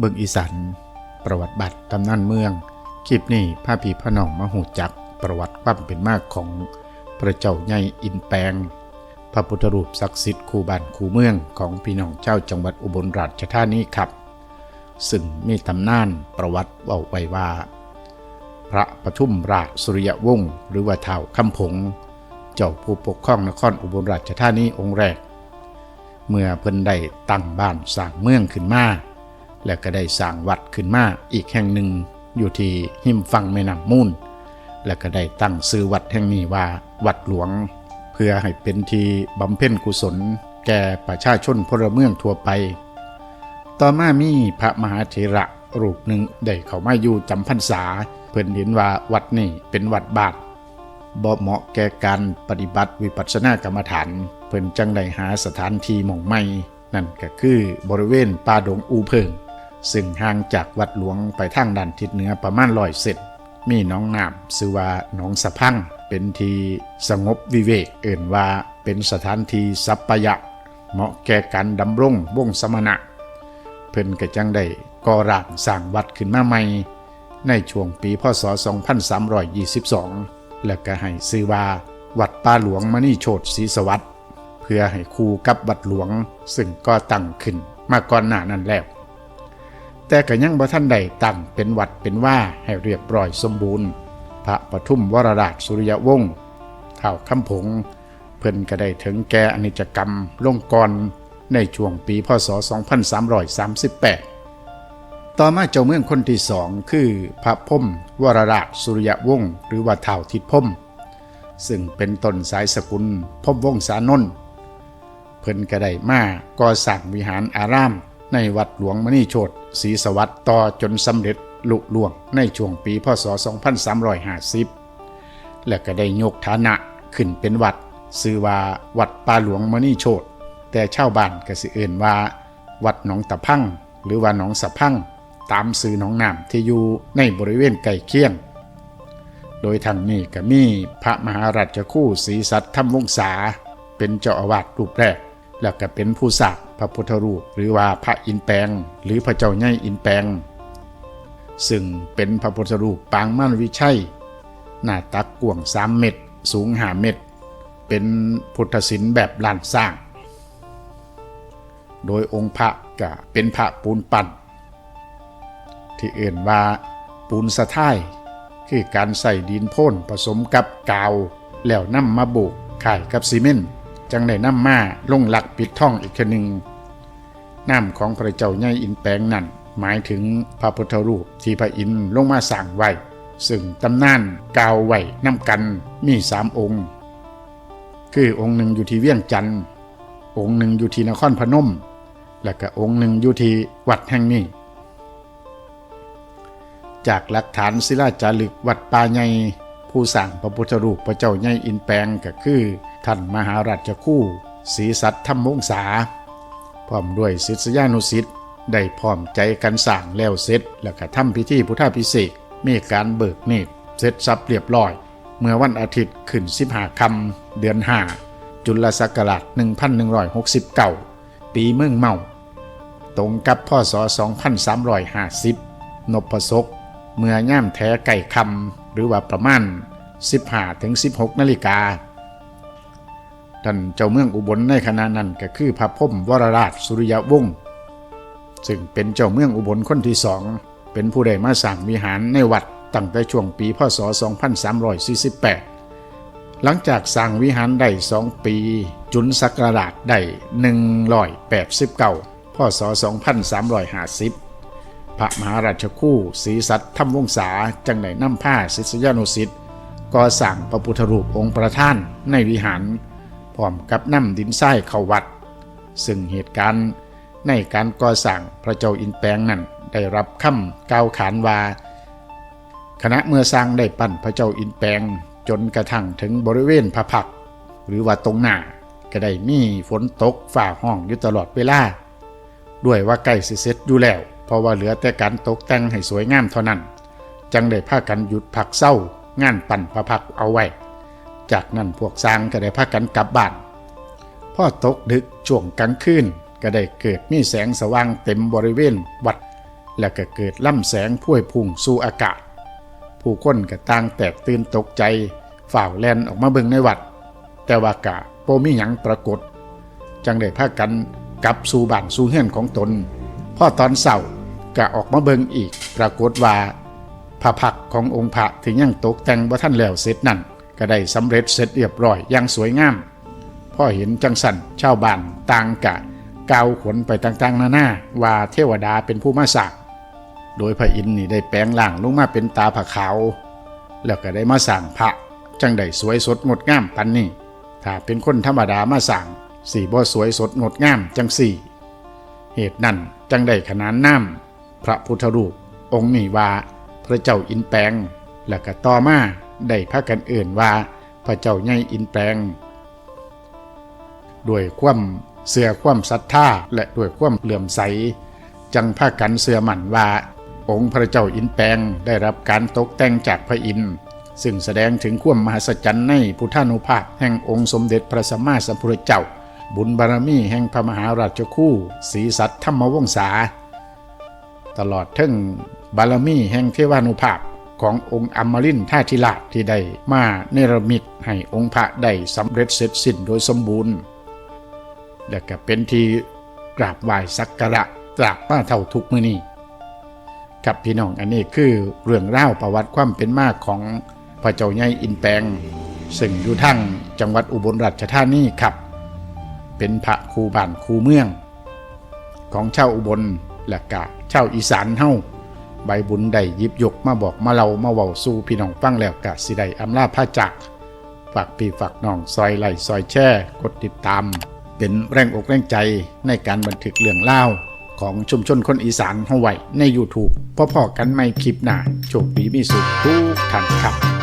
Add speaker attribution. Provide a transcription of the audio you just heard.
Speaker 1: บิ่งอีสานประวัติบัตรตำนานเมือง คลิปนี้พาพีพระนองมหูจัก ประวัติความเป็นมากของพระเจ้าใหญ่อินแปลงพระพุทธรูปศักดิ์สิทธิ์คูบ้านคูเมืองของพี่น้องเจ้าจังหวัดอุบลราชธานีครับ ซึ่งมีตำนานประวัติเว่าไว้ว่า พระปทุมราชสุริยวงศ์หรือว่าเท่าคำผง เจ้าผู้ปกครองนครอุบลราชธานีองค์แรก เมื่อเพิ่นได้ตั้งบ้านสร้างเมืองขึ้นมา และก็ได้สร้างวัดขึ้นมาอีกแห่งหนึ่งอยู่ที่หิมฝั่งแม่น้ำมูล และก็ได้ตั้งชื่อวัดแห่งนี้ว่าวัดหลวง เพื่อให้เป็นที่บำเพ็ญกุศล แก่ประชาชนพลเมืองทั่วไป ต่อมามีพระมหาเถระรูปหนึ่งได้เข้ามาอยู่จำพรรษา เพิ่อนเห็นว่าวัดนี้เป็นวัดบาทบ่เหมาะแก่การปฏิบัติวิปัสสนากรรมฐาน เพิ่นจังได้หาสถานที่หม่องใหม่ นั่นก็คือบริเวณป่าดงอูเพิง ซึ่งห่างจากวัดหลวงไปทางด้านทิศเหนือประมาณร้อยเศษมีน้องน้ำชื่อว่าหนองสะพัง เป็นที่สงบวิเวก เอิ่นว่าเป็นสถานที่สัปปายะ เหมาะแก่การดำรงวงสมณะ เพิ่นก็จังได้ก่อร่างสร้างวัดขึ้นมาใหม่ ในช่วงปีพศ 2322 และก็ให้ชื่อว่าวัดป่าหลวงมณีโชตศรีสวัสดิ์เพื่อให้คู่กับวัดหลวง ซึ่งก็ตั้งขึ้นมาก่อนหน้านั้นแล้ว แต่ก็ยังบ่ทันได้ตั้งเป็นวัดเป็นว่าให้เรียบร้อยสมบูรณ์ พระปทุมวรราชสุริยวงศ์เท่าคำผง เพิ่นก็ได้ถึงแก่อนิจกรรมลงกรในช่วงปีพศ 2338 ต่อมาเจ้าเมืองคนที่สองคือพระพมวรราชสุริยวงศ์หรือว่าเท่าทิดพมซึ่งเป็นต้นสายสกุลพรหมวงศานนท์เพิ่นก็ได้มาก่อสร้างวิหารอาราม ในวัดหลวงมณีโชตศรีสวัสดิ์ต่อจนสำเร็จลุล่วงในช่วงปีพศ 2350 และก็ได้ยกฐานะขึ้นเป็นวัดชื่อว่าวัดป่าหลวงมณีโชตแต่ชาวบ้านก็สิเอื่นว่า วัดหนองตะพังหรือว่าหนองสะพังตามสื่อหนองน้ำที่อยู่ในบริเวณใกล้เคียง โดยทางนี้ก็มีพระมหาราชคู่ศรีสัตธรรมวงศาเป็นเจ้าอาวาสรูปแรก แล้วก็เป็นผู้สร้าง พระพุทธรูป หรือว่าพระอินแปลงหรือพระเจ้าใหญ่อินแปลงซึ่งเป็นพระพุทธรูปปางม่านวิชัยหน้าตักกว้าง3เมตร สูง5เมตร เป็นพุทธศิลป์แบบลานสร้าง โดยองค์พระก็เป็นพระปูนปั้นที่เอื่นว่าปูนสะท้ายคือการใส่ดินพ่นผสมกับกาว แล้วนำมาโบกข่ายกับซีเมนต์ จังได้นำมาลงหลักปิดท่องอีกทีหนึ่งน้ำของพระเจ้าใหญ่อินแปลงนั่น หมายถึงพระพุทธรูปที่พระอินทร์ลงมาสั่งไว้ซึ่งตำนานกาวไว้น้ำกันมีสามองค์ คือองค์หนึ่งอยู่ที่เวียงจันทร์องค์หนึ่งอยู่ที่นครพนม และก็องค์หนึ่งอยู่ที่วัดแห่งนี้ จากหลักฐานศิลาจารึกวัดป่าใหญ่ผู้สร้างพระพุทธรูปพระเจ้าใหญ่อินแปลงก็คือ ท่านมหาราชคู่ศรีสัตธรรมวงศาพร้อมด้วยศิษยานุศิษย์ได้พร้อมใจกันสร้างแล้วเสร็จ แล้วก็ทำพิธีพุทธพิเศษมีการเบิกเนตรเสร็จสับเรียบร้อย เมื่อวันอาทิตย์ขึ้น15คำเดือน5จุลศักราช1169 ปีเมืองเมา ตรงกับพศ2350 นพศก เมื่อย่ามแท้ไก่คำหรือว่าประมาณ 15ถึง16 นาฬิกา ท่านเจ้าเมืองอุบลในขณะนั้นก็คือพระพมวรราชสุริยวงศ์ซึ่งเป็นเจ้าเมืองอุบลคนที่สองเป็นผู้ได้มาสร้างวิหารในวัดตั้งแต่ช่วงปีพศ 2348 หลังจากสร้างวิหารได้สองปี จุลศักราชได้189พศ 2350 พระมหาราชคู่ศรีสัตธรรมวงศาจังได้นำผ้าศิษยานุศิษย์ก่อสร้างพระพุทธรูปองค์ประธานในวิหาร พร้อมกับนำดินทรายเข้าวัด ซึ่งเหตุการณ์ในการก่อสร้างพระเจ้าอินแปลงนั้นได้รับคำกล่าวขานว่าคณะเมื่อสร้างได้ปั้นพระเจ้าอินแปลงจนกระทั่งถึงบริเวณพระพัก หรือว่าตรงหน้าก็ได้มีฝนตกฝ่าห้องอยู่ตลอดเวลา ด้วยว่าใกล้เสร็จอยู่แล้ว เพราะว่าเหลือแต่การตกแต่งให้สวยงามเท่านั้น จังได้พากันหยุดพักเศร้างานปั่นพระพักเอาไว้ จากนั้นพวกสร้างก็ได้พากันกลับบ้านพ่อตกดึกช่วงกลางคืนก็ได้เกิดมีแสงสว่างเต็มบริเวณวัด แล้วก็เกิดล่ำแสงพวยพุ่งสู่อากาศ ผู้คนก็ต่างแตกตื่นตกใจฝ่าวแลนออกมาเบิ่งในวัด แต่ว่ากะโปมีหยังปรากฏ จังได้พากันกลับสู่บ้านสู่เฮือนของตนพ่อตอนเศร้ากะออกมาเบิ่งอีก ปรากฏว่าพระพักขององค์พระที่ยังตกแต่งบ่ทันแล้วเสร็จนั่น ก็ได้สำเร็จเสร็จเรียบร้อยอย่างสวยงามพ่อเห็นจังสันชาวบ้านต่างกะกาวขนไปต่างๆนานาว่าเทวดาเป็นผู้มาสร้างโดยพระอินทร์นี่ได้แปลงร่างลงมาเป็นตาผาขาว แล้วก็ได้มาสร้างพระจังได้สวยสดงดงามปันนี่ถ้าเป็นคนธรรมดามาสร้างสีบ่สวยสดงดงามจังสี่ เหตุนั้นจังได้ขนานนามพระพุทธรูปองค์นี้ว่าพระเจ้าอินแปลง แล้วก็ต่อมา ได้พากันเอื่นว่าพระเจ้าใหญ่อินแปลง ด้วยความเสื่อความศรัทธาและด้วยความเหลื่อมใส จังพากันเสื่อมั่นว่า องค์พระเจ้าอินแปลงได้รับการตกแต่งจากพระอินทร์ซึ่งแสดงถึงความมหัศจรรย์ในพุทธานุภาพแห่งองค์สมเด็จพระสัมมาสัมพุทธเจ้า บุญบารมีแห่งพระมหาราชคู่ศรีสัตธรรมวงศา ตลอดทั้งบารมีแห่งเทวานุภาพ ขององค์อมรินท่าธิราชที่ได้มาเนรมิตให้องค์พระได้สำเร็จเสร็จสิ้นโดยสมบูรณ์ และก็เป็นที่กราบไหว้สักการะตราบมาเท่าทุกมือนี้ครับพี่น้องอันนี้คือเรื่องเล่าประวัติความเป็นมาของพระเจ้าใหญ่อินแปงซึ่งอยู่ทั้งจังหวัดอุบลราชธานีครับ เป็นพระครูบ้านครูเมือง ของชาวอุบลและกะชาวอีสานเฮา ใบบุญได้ยิบยกมาบอกมาเล่ามาเว้าสู่พี่น้องฟังแล้วกะสิได้อำลาพระจักฝากพี่ฝากน้องซอยไหลซอยแช่กดติดตาม เป็นแรงอกแรงใจในการบันทึกเรื่องเล่าของชุมชนคนอีสานเฮาไว้ใน YouTube พ่อๆกันไม่คลิปหน้าโชคดีมีสุขทุกท่านครับ